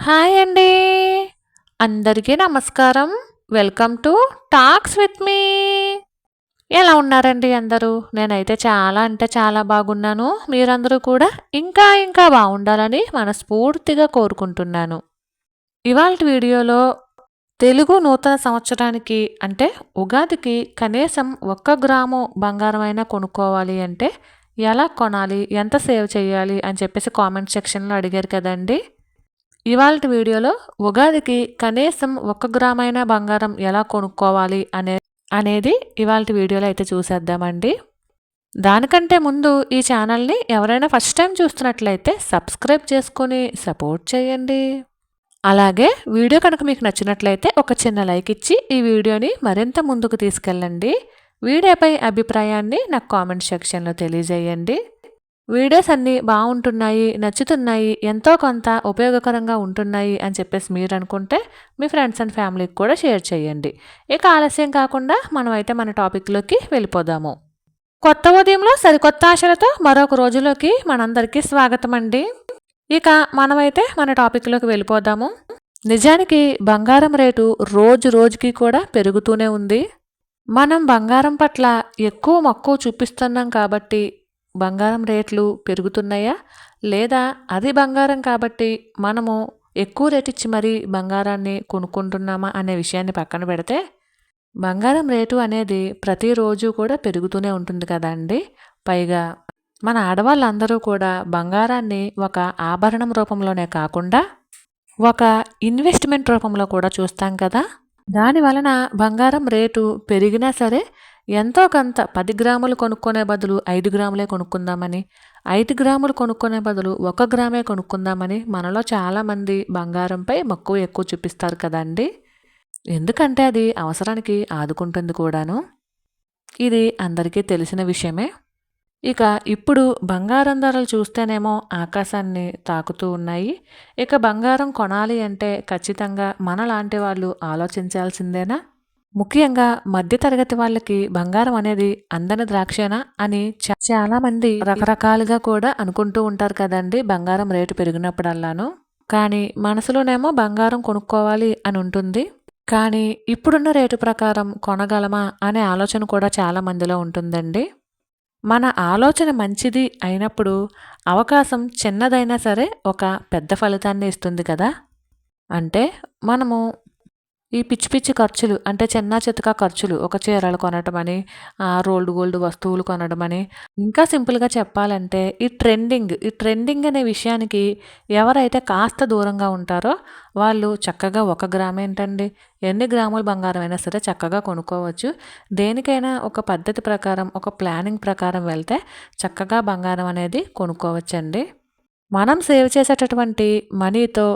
Hi అండి. అందరికీ నమస్కారం. Welcome to talks with me. ఎలా ఉన్నారండి అందరూ? నేనైతే చాలా అంటే చాలా బాగున్నాను. మీరందరూ కూడా ఇంకా ఇంకా బాగుండాలని మనస్ఫూర్తిగా కోరుకుంటున్నాను. ఇవాళ వీడియోలో తెలుగు నూతన సంవత్సరానికి అంటే ఉగాదికి కనీసం ఒక్క గ్రాము బంగారం అయినా కొనుక్కోవాలి అంటే ఎలా కొనాలి? ఎంత సేవ్ చేయాలి? అని చెప్పేసి కామెంట్ సెక్షన్లో అడిగారు కదండీ. ఇవాళ వీడియోలో ఉగాదికి కనీసం ఒక గ్రామైనా బంగారం ఎలా కొనుక్కోవాలి అనే అనేది ఇవాళ వీడియోలో అయితే చూసేద్దామండి. దానికంటే ముందు ఈ ఛానల్ని ఎవరైనా ఫస్ట్ టైం చూస్తున్నట్లయితే సబ్స్క్రైబ్ చేసుకొని సపోర్ట్ చేయండి. అలాగే వీడియో కనుక మీకు నచ్చినట్లయితే ఒక చిన్న లైక్ ఇచ్చి ఈ వీడియోని మరింత ముందుకు తీసుకెళ్ళండి. వీడియోపై అభిప్రాయాన్ని నాకు కామెంట్ సెక్షన్లో తెలియజేయండి. వీడియోస్ అన్నీ బాగుంటున్నాయి నచ్చుతున్నాయి ఎంతో కొంత ఉపయోగకరంగా ఉంటున్నాయి అని చెప్పేసి మీరు అనుకుంటే మీ ఫ్రెండ్స్ అండ్ ఫ్యామిలీకి కూడా షేర్ చేయండి. ఇక ఆలస్యం కాకుండా మనమైతే మన టాపిక్లోకి వెళ్ళిపోదాము. కొత్త ఉదయంలో సరికొత్త ఆశలతో మరొక రోజులోకి మనందరికీ స్వాగతం అండి. ఇక మనమైతే మన టాపిక్లోకి వెళ్ళిపోదాము. నిజానికి బంగారం రేటు రోజు రోజుకి కూడా పెరుగుతూనే ఉంది. మనం బంగారం పట్ల ఎక్కువ మక్కువ చూపిస్తున్నాం కాబట్టి బంగారం రేట్లు పెరుగుతున్నాయా? లేదా అది బంగారం కాబట్టి మనము ఎక్కువ రేటు ఇచ్చి మరీ బంగారాన్ని కొనుక్కుంటున్నామా అనే విషయాన్ని పక్కన పెడితే బంగారం రేటు అనేది ప్రతిరోజు కూడా పెరుగుతూనే ఉంటుంది కదండి. పైగా మన ఆడవాళ్ళందరూ కూడా బంగారాన్ని ఒక ఆభరణం రూపంలోనే కాకుండా ఒక ఇన్వెస్ట్మెంట్ రూపంలో కూడా చూస్తాం కదా. దాని వలన బంగారం రేటు పెరిగినా సరే ఎంతో కొంత పది గ్రాములు కొనుక్కునే బదులు ఐదు గ్రాములే కొనుక్కుందామని ఐదు గ్రాములు కొనుక్కునే బదులు ఒక గ్రామే కొనుక్కుందామని మనలో చాలామంది బంగారంపై మక్కువ ఎక్కువ చూపిస్తారు కదండి? ఎందుకంటే అది అవసరానికి ఆదుకుంటుంది కూడాను. ఇది అందరికీ తెలిసిన విషయమే. ఇక ఇప్పుడు బంగారం ధరలు చూస్తేనేమో ఆకాశాన్ని తాకుతూ ఉన్నాయి. ఇక బంగారం కొనాలి అంటే ఖచ్చితంగా మనలాంటి వాళ్ళు ఆలోచించాల్సిందేనా? ముఖ్యంగా మధ్యతరగతి వాళ్ళకి బంగారం అనేది అందని ద్రాక్షేనా అని చాలా మంది రకరకాలుగా కూడా అనుకుంటూ ఉంటారు కదండి బంగారం రేటు పెరిగినప్పుడల్లాను. కానీ మనసులోనేమో బంగారం కొనుక్కోవాలి అని ఉంటుంది. కానీ ఇప్పుడున్న రేటు ప్రకారం కొనగలమా అనే ఆలోచన కూడా చాలా మందిలో ఉంటుందండి. మన ఆలోచన మంచిది అయినప్పుడు అవకాశం చిన్నదైనా సరే ఒక పెద్ద ఫలితాన్ని ఇస్తుంది కదా. అంటే మనము ఈ పిచ్చి పిచ్చి ఖర్చులు అంటే చిన్న చితక ఖర్చులు ఒక చీరలు కొనడం అని రోల్డ్ గోల్డ్ వస్తువులు కొనడం అని ఇంకా సింపుల్గా చెప్పాలంటే ఈ ట్రెండింగ్ ఈ ట్రెండింగ్ అనే విషయానికి ఎవరైతే కాస్త దూరంగా ఉంటారో వాళ్ళు చక్కగా ఒక గ్రామ్ ఏంటండి? ఎన్ని గ్రాముల బంగారం అయినా సరే చక్కగా కొనుక్కోవచ్చు. దేనికైనా ఒక పద్ధతి ప్రకారం ఒక ప్లానింగ్ ప్రకారం వెళ్తే చక్కగా బంగారం అనేది కొనుక్కోవచ్చండి. మనం సేవ్ చేసేటటువంటి మనీతో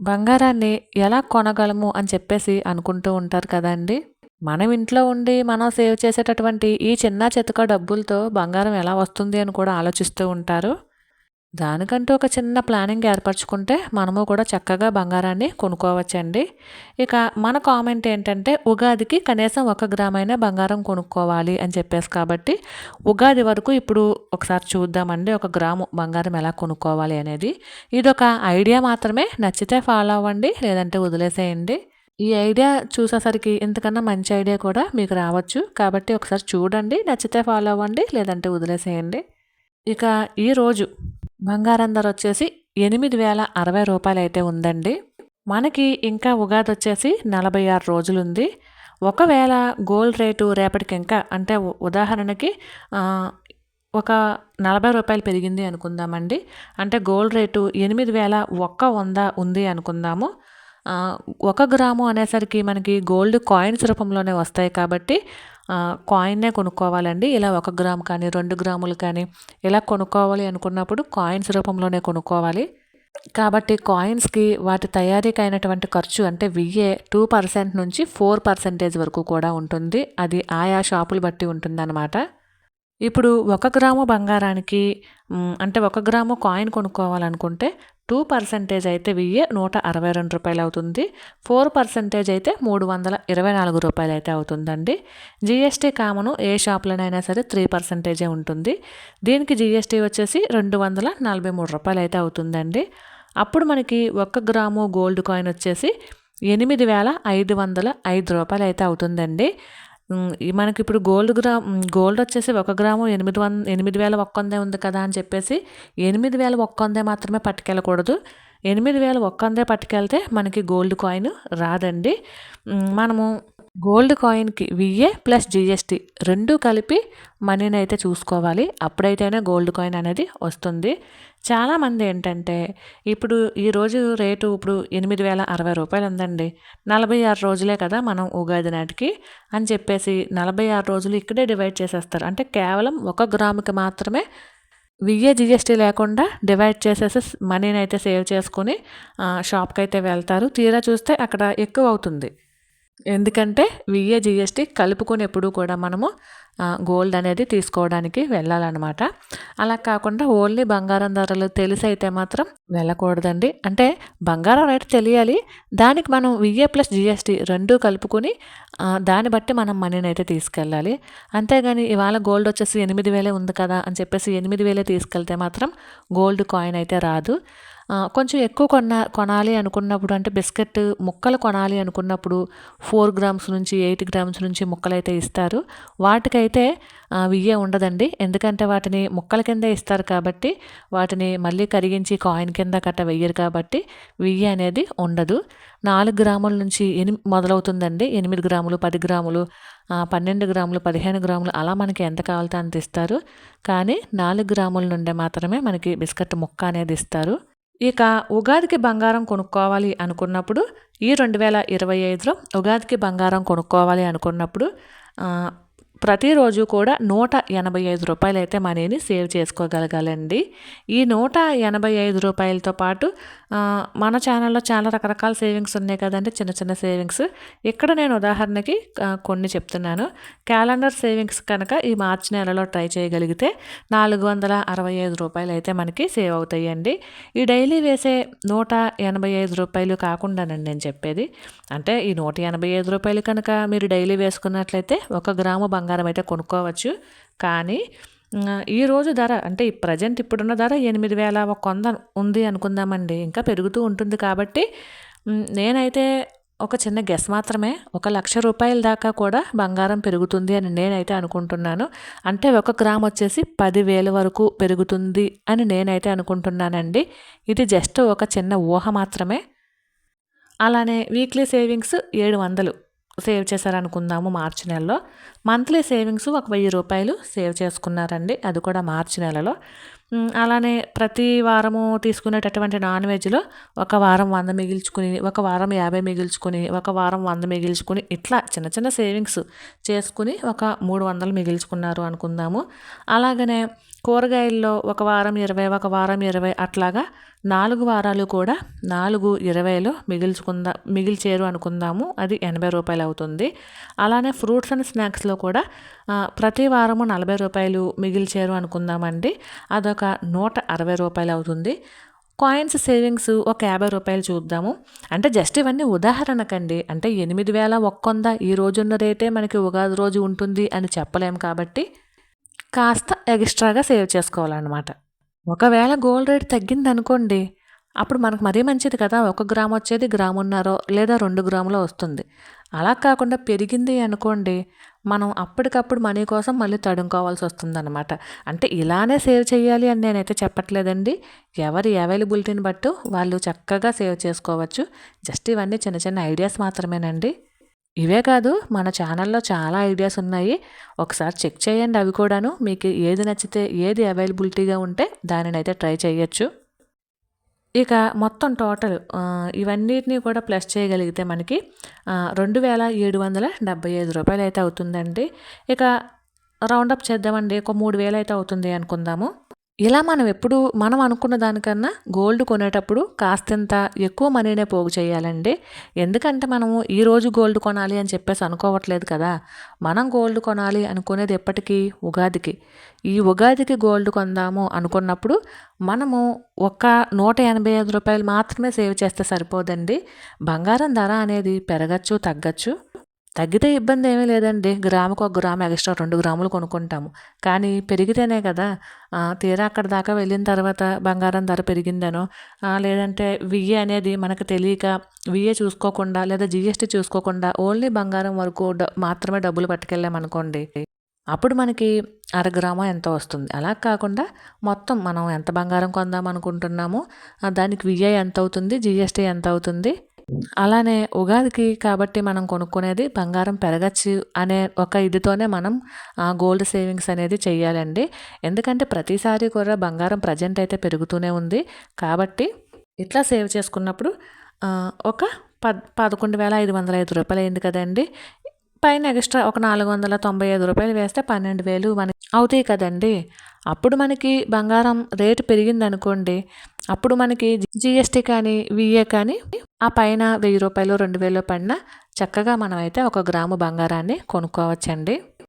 బంగారాన్ని ఎలా కొనగలము అని చెప్పేసి అనుకుంటూ ఉంటారు కదండి. మనం ఇంట్లో ఉండి మనం సేవ్ చేసేటటువంటి ఈ చిన్న చితక డబ్బులతో బంగారం ఎలా వస్తుంది అని కూడా ఆలోచిస్తూ ఉంటారు. దానికంటూ ఒక చిన్న ప్లానింగ్ ఏర్పరచుకుంటే మనము కూడా చక్కగా బంగారాన్ని కొనుక్కోవచ్చండి. ఇక మన కామెంట్ ఏంటంటే ఉగాదికి కనీసం ఒక గ్రామైనా బంగారం కొనుక్కోవాలి అని చెప్పేసి కాబట్టి ఉగాది వరకు ఇప్పుడు ఒకసారి చూద్దామండి ఒక గ్రాము బంగారం ఎలా కొనుక్కోవాలి అనేది. ఇది ఒక ఐడియా మాత్రమే నచ్చితే ఫాలో అవ్వండి లేదంటే వదిలేసేయండి. ఈ ఐడియా చూసేసరికి ఇంతకన్నా మంచి ఐడియా కూడా మీకు రావచ్చు. కాబట్టి ఒకసారి చూడండి నచ్చితే ఫాలో అవ్వండి లేదంటే వదిలేసేయండి. ఇక ఈరోజు బంగారం ధర వచ్చేసి ఎనిమిది వేల అరవై రూపాయలు అయితే ఉందండి. మనకి ఇంకా ఉగాది వచ్చేసి నలభై ఆరు రోజులుంది. ఒకవేళ గోల్డ్ రేటు రేపటికి ఇంకా అంటే ఉదాహరణకి ఒక నలభై రూపాయలు పెరిగింది అనుకుందామండి. అంటే గోల్డ్ రేటు ఎనిమిది వేల ఒక్క వంద ఉంది అనుకుందాము. ఒక గ్రాము అనేసరికి మనకి గోల్డ్ కాయిన్స్ రూపంలోనే వస్తాయి కాబట్టి కాయిన్నే కొనుక్కోవాలండి. ఇలా ఒక గ్రామ్ కానీ రెండు గ్రాములు కానీ ఇలా కొనుక్కోవాలి అనుకున్నప్పుడు కాయిన్స్ రూపంలోనే కొనుక్కోవాలి. కాబట్టి కాయిన్స్కి వాటి తయారీకి అయినటువంటి ఖర్చు అంటే విఏ టూ పర్సెంట్ నుంచి ఫోర్ పర్సెంటేజ్ వరకు కూడా ఉంటుంది. అది ఆయా షాపులు బట్టి ఉంటుందన్నమాట. ఇప్పుడు ఒక గ్రాము బంగారానికి అంటే ఒక గ్రాము కాయిన్ కొనుక్కోవాలనుకుంటే టూ పర్సెంటేజ్ అయితే వెయ్యి నూట అరవై రెండు రూపాయలు అవుతుంది. ఫోర్ పర్సెంటేజ్ అయితే మూడు వందల ఇరవై నాలుగు రూపాయలు అయితే అవుతుందండి. జిఎస్టీ కామను ఏ షాప్లోనైనా సరే త్రీ పర్సెంటేజే ఉంటుంది. దీనికి జిఎస్టీ వచ్చేసి రెండు వందల నలభై మూడు రూపాయలు అయితే అవుతుందండి. అప్పుడు మనకి ఒక్క గ్రాము గోల్డ్ కాయిన్ వచ్చేసి ఎనిమిది వేల ఐదు వందల ఐదు రూపాయలు అయితే అవుతుందండి. మనకి ఇప్పుడు గోల్డ్ గ్రా గోల్డ్ వచ్చేసి ఒక గ్రాము ఎనిమిది వంద ఎనిమిది వేల ఒక్క వందే ఉంది కదా అని చెప్పేసి ఎనిమిది వేల ఒక్క వందే మాత్రమే పట్టుకెళ్ళకూడదు. ఎనిమిది వేల ఒక్క వందే పట్టుకెళ్తే మనకి గోల్డ్ కాయిన్ రాదండి. మనము గోల్డ్ కాయిన్కి విఏ ప్లస్ జిఎస్టీ రెండు కలిపి మనీని అయితే చూసుకోవాలి. అప్పుడైతేనే గోల్డ్ కాయిన్ అనేది వస్తుంది. చాలామంది ఏంటంటే ఇప్పుడు ఈరోజు రేటు ఇప్పుడు ఎనిమిది వేల అరవై రూపాయలు ఉందండి. నలభై ఆరు రోజులే కదా మనం ఉగాది నాటికి అని చెప్పేసి నలభై ఆరు రోజులు ఇక్కడే డివైడ్ చేసేస్తారు. అంటే కేవలం ఒక గ్రాముకి మాత్రమే విఏ జిఎస్టీ లేకుండా డివైడ్ చేసేసి మనీని అయితే సేవ్ చేసుకుని షాప్కి అయితే వెళ్తారు. తీరా చూస్తే అక్కడ ఎక్కువ అవుతుంది. ఎందుకంటే విఏ జిఎస్టీ కలుపుకునేప్పుడు ఎప్పుడూ కూడా మనము గోల్డ్ అనేది తీసుకోవడానికి వెళ్ళాలన్నమాట. అలా కాకుండా ఓన్లీ బంగారం ధరలు తెలిసి అయితే మాత్రం వెళ్ళకూడదండి. అంటే బంగారం రేటు తెలియాలి దానికి మనం విఏ ప్లస్ జిఎస్టీ రెండూ కలుపుకొని దాన్ని బట్టి మనం మనీని అయితే తీసుకెళ్ళాలి. అంతేగాని ఇవాళ గోల్డ్ వచ్చేసి ఎనిమిది వేలే ఉంది కదా అని చెప్పేసి ఎనిమిది వేలే తీసుకెళ్తే మాత్రం గోల్డ్ కాయిన్ అయితే రాదు. కొంచెం ఎక్కువ కొన కొనాలి అనుకున్నప్పుడు అంటే బిస్కెట్ ముక్కలు కొనాలి అనుకున్నప్పుడు ఫోర్ గ్రామ్స్ నుంచి ఎయిట్ గ్రామ్స్ నుంచి ముక్కలు అయితే ఇస్తారు. వాటికైతే ఆ, వియ్యే ఉండదండి. ఎందుకంటే వాటిని ముక్కల కింద ఇస్తారు కాబట్టి వాటిని మళ్ళీ కరిగించి కాయిన్ కింద కట్ట వెయ్యరు కాబట్టి వెయ్యి అనేది ఉండదు. నాలుగు గ్రాముల నుంచి ఎనిమి మొదలవుతుందండి. ఎనిమిది గ్రాములు పది గ్రాములు పన్నెండు గ్రాములు పదిహేను గ్రాములు అలా మనకి ఎంత కావాలితే అంత ఇస్తారు. కానీ నాలుగు గ్రాముల నుండే మాత్రమే మనకి బిస్కెట్ ముక్క అనేది ఇస్తారు. ఇక ఉగాదికి బంగారం కొనుక్కోవాలి అనుకున్నప్పుడు ఈ రెండు వేల ఇరవై ఐదులో ఉగాదికి బంగారం కొనుక్కోవాలి అనుకున్నప్పుడు ప్రతిరోజు కూడా నూట ఎనభై ఐదు రూపాయలు అయితే మనీని సేవ్ చేసుకోగలగాలండి. ఈ నూట ఎనభై ఐదు రూపాయలతో పాటు మన ఛానల్లో చాలా రకరకాల సేవింగ్స్ ఉన్నాయి కదండి చిన్న చిన్న సేవింగ్స్. ఇక్కడ నేను ఉదాహరణకి కొన్ని చెప్తున్నాను. క్యాలెండర్ సేవింగ్స్ కనుక ఈ మార్చి నెలలో ట్రై చేయగలిగితే నాలుగు వందల అరవై ఐదు రూపాయలు అయితే మనకి సేవ్ అవుతాయండి. ఈ డైలీ వేసే నూట ఎనభై ఐదు రూపాయలు కాకుండానండి నేను చెప్పేది. అంటే ఈ నూట ఎనభై ఐదు రూపాయలు కనుక మీరు డైలీ వేసుకున్నట్లయితే ఒక గ్రాము బంగారం అయితే కొనుక్కోవచ్చు. కానీ ఈరోజు ధర అంటే ఈ ప్రజెంట్ ఇప్పుడున్న ధర ఎనిమిది వేల ఒక వంద ఉంది అనుకుందామండి. ఇంకా పెరుగుతూ ఉంటుంది కాబట్టి నేనైతే ఒక చిన్న గెస్ మాత్రమే. ఒక లక్ష రూపాయల దాకా కూడా బంగారం పెరుగుతుంది అని నేనైతే అనుకుంటున్నాను. అంటే ఒక గ్రామ్ వచ్చేసి పదివేల వరకు పెరుగుతుంది అని నేనైతే అనుకుంటున్నానండి. ఇది జస్ట్ ఒక చిన్న ఊహ మాత్రమే. అలానే వీక్లీ సేవింగ్స్ ఏడు వందలు. సేవ్ చేశారనుకుందాము మార్చి నెలలో. మంత్లీ సేవింగ్స్ ఒక వెయ్యి రూపాయలు సేవ్ చేసుకున్నారండి. అది కూడా మార్చి నెలలో. అలానే ప్రతి వారము తీసుకునేటటువంటి నాన్ వెజ్లో ఒక వారం వంద మిగిల్చుకుని ఒక వారం యాభై మిగిల్చుకుని ఒక వారం వంద మిగిల్చుకుని ఇట్లా చిన్న చిన్న సేవింగ్స్ చేసుకుని ఒక మూడు వందలు మిగిల్చుకున్నారు అనుకుందాము. అలాగనే కూరగాయల్లో ఒక వారం ఇరవై ఒక వారం ఇరవై అట్లాగా నాలుగు వారాలు కూడా నాలుగు ఇరవైలో మిగిల్చుకుందా మిగిల్చేరు అనుకుందాము. అది ఎనభై రూపాయలు అవుతుంది. అలానే ఫ్రూట్స్ అండ్ స్నాక్స్లో కూడా ప్రతి వారము నలభై రూపాయలు మిగిల్చేరు అనుకుందామండి. అదొక నూట అరవై రూపాయలు అవుతుంది. కాయిన్స్ సేవింగ్స్ ఒక యాభై రూపాయలు చూద్దాము. అంటే జస్ట్ ఇవన్నీ ఉదాహరణకండి. అంటే ఎనిమిది వేల ఒక్కొంద ఈ రోజున్న రేటే మనకి ఉగాది రోజు ఉంటుంది అని చెప్పలేము కాబట్టి కాస్త ఎక్స్ట్రాగా సేవ్ చేసుకోవాలన్నమాట. ఒకవేళ గోల్డ్ రేట్ తగ్గింది అనుకోండి అప్పుడు మనకు మరీ మంచిది కదా. ఒక గ్రామ్ వచ్చేది గ్రామున్నరో లేదా రెండు గ్రాములో వస్తుంది. అలా కాకుండా పెరిగింది అనుకోండి మనం అప్పటికప్పుడు మనీ కోసం మళ్ళీ తడుముకోవాల్సి వస్తుందన్నమాట. అంటే ఇలానే సేవ్ చేయాలి అని నేనైతే చెప్పట్లేదండి. ఎవరి అవైలబిలిటీని బట్టు వాళ్ళు చక్కగా సేవ్ చేసుకోవచ్చు. జస్ట్ ఇవన్నీ చిన్న చిన్న ఐడియాస్ మాత్రమేనండి. ఇవే కాదు మన ఛానల్లో చాలా ఐడియాస్ ఉన్నాయి. ఒకసారి చెక్ చేయండి అవి కూడాను. మీకు ఏది నచ్చితే ఏది అవైలబిలిటీగా ఉంటే దానిని అయితే ట్రై చేయొచ్చు. ఇక మొత్తం టోటల్ ఇవన్నిటిని కూడా ప్లస్ చేయగలిగితే మనకి రెండు వేల ఏడు వందల డెబ్బై ఐదు రూపాయలు అయితే అవుతుందండి. ఇక రౌండప్ చేద్దామండి. ఒక మూడు వేలు అయితే అవుతుంది అనుకుందాము. ఇలా మనం ఎప్పుడు మనం అనుకున్న దానికన్నా గోల్డ్ కొనేటప్పుడు కాస్తంత ఎక్కువ మనీనే పోగు చేయాలండి. ఎందుకంటే మనము ఈ రోజు గోల్డ్ కొనాలి అని చెప్పేసి అనుకోవట్లేదు కదా. మనం గోల్డ్ కొనాలి అనుకునేది ఎప్పటికీ? ఉగాదికి. ఈ ఉగాదికి గోల్డ్ కొందాము అనుకున్నప్పుడు మనము ఒక నూట ఎనభై ఐదు రూపాయలు మాత్రమే సేవ్ చేస్తే సరిపోదండి. బంగారం ధర అనేది పెరగచ్చు తగ్గచ్చు. తగ్గితే ఇబ్బంది ఏమీ లేదండి. గ్రాముకు ఒక గ్రాము ఎక్స్ట్రా రెండు గ్రాములు కొనుక్కుంటాము. కానీ పెరిగితేనే కదా. తీరా అక్కడ దాకా వెళ్ళిన తర్వాత బంగారం ధర పెరిగిందనో లేదంటే విఏ అనేది మనకు తెలియక విఏ చూసుకోకుండా లేదా జిఎస్టీ చూసుకోకుండా ఓన్లీ బంగారం వరకు మాత్రమే డబ్బులు పట్టుకెళ్ళామనుకోండి అప్పుడు మనకి అర గ్రామో ఎంత వస్తుంది. అలా కాకుండా మొత్తం మనం ఎంత బంగారం కొందాం అనుకుంటున్నామో దానికి విఏ ఎంత అవుతుంది జిఎస్టీ ఎంత అవుతుంది అలానే ఉగాదికి కాబట్టి మనం కొనుక్కునేది బంగారం పెరగచ్చు అనే ఒక ఇదితోనే మనం ఆ గోల్డ్ సేవింగ్స్ అనేది చేయాలండి ఎందుకంటే ప్రతిసారి కూడా బంగారం ప్రజెంట్ అయితే పెరుగుతూనే ఉంది. కాబట్టి ఇట్లా సేవ్ చేసుకున్నప్పుడు ఒక పద్ పదకొండు వేల ఐదు వందల ఐదు రూపాయలు అయింది కదండి. పైన ఎక్స్ట్రా ఒక నాలుగు వందల తొంభై ఐదు రూపాయలు వేస్తే పన్నెండు వేలు మనకి అవుతాయి కదండి. అప్పుడు మనకి బంగారం రేటు పెరిగింది అనుకోండి అప్పుడు మనకి జిఎస్టీ కానీ విఏ కానీ ఆ పైన వెయ్యి రూపాయలు రెండు వేలు పడినా చక్కగా మనమైతే ఒక గ్రాము బంగారాన్ని కొనుక్కోవచ్చండి.